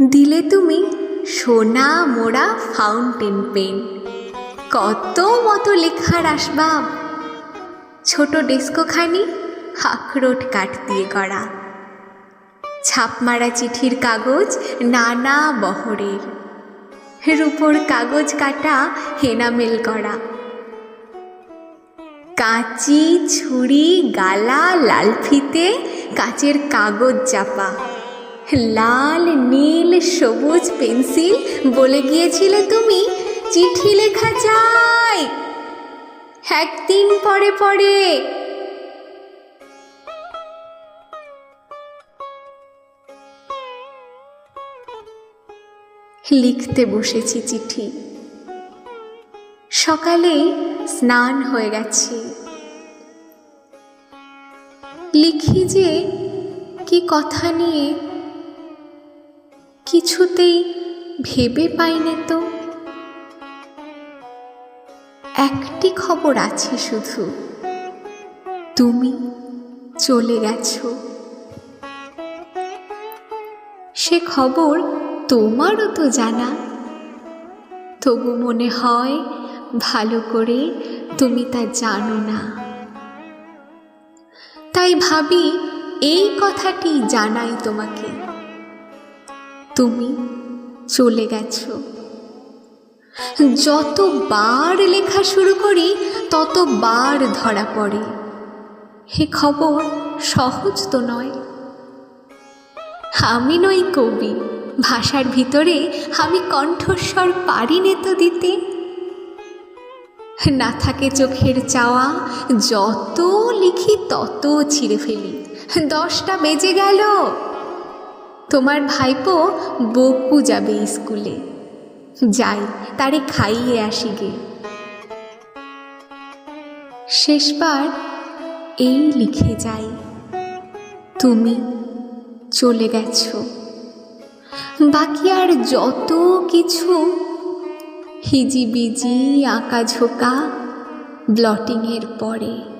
দিলে তুমি সোনা মোড়া ফাউন্টেন পেন কত মতো লেখার আসবাব। ছোট ডেস্কোখানি আখরোট কাঠ দিয়ে করা ছাপমারা চিঠির কাগজ নানা বহরের। রূপোর কাগজ কাটা হেনামেল করা কাঁচি, ছুরি, গালা লাল ফিতে কাচের কাগজ চাপা। লাল, নীল, সবুজ পেন্সিল বলে গিয়েছিলে তুমি? চিঠি লেখা চাই। একদিন পরে পরে। লিখতে বসেছি চিঠি। সকালে স্নান হয়ে গেছে। লিখি যে, কি কথা নিয়ে কিছুতেই ভেবে পাইনি তো। একটি খবর আছে শুধু। তুমি চলে গেছো। সে খবর তোমারও তো জানা। তবু মনে হয় ভালো করে তুমি তা জানো না। তাই ভাবি এই কথাটি জানাই তোমাকে। তুমি চলে গেছো। যতবার লেখা শুরু করি, ততবার ধরা পড়ে। হে খবর সহজ তো নয়। আমি নই কবি, ভাষার ভিতরে আমি কণ্ঠস্বর পারি নে তো দিতে। না থাকে চোখের চাওয়া, যত লিখি তত ছিঁড়ে ফেলি। দশটা বেজে গেল। তোমার ভাইপো বকু যাবে স্কুলে। যাই, তারে খাইয়ে আসি গে। শেষবার এই লিখে যাই, তুমি চলে গেছো। বাকি আর যত কিছু হিজিবিজি, আঁকা ঝোঁকা, ব্লটিংয়ের পরে।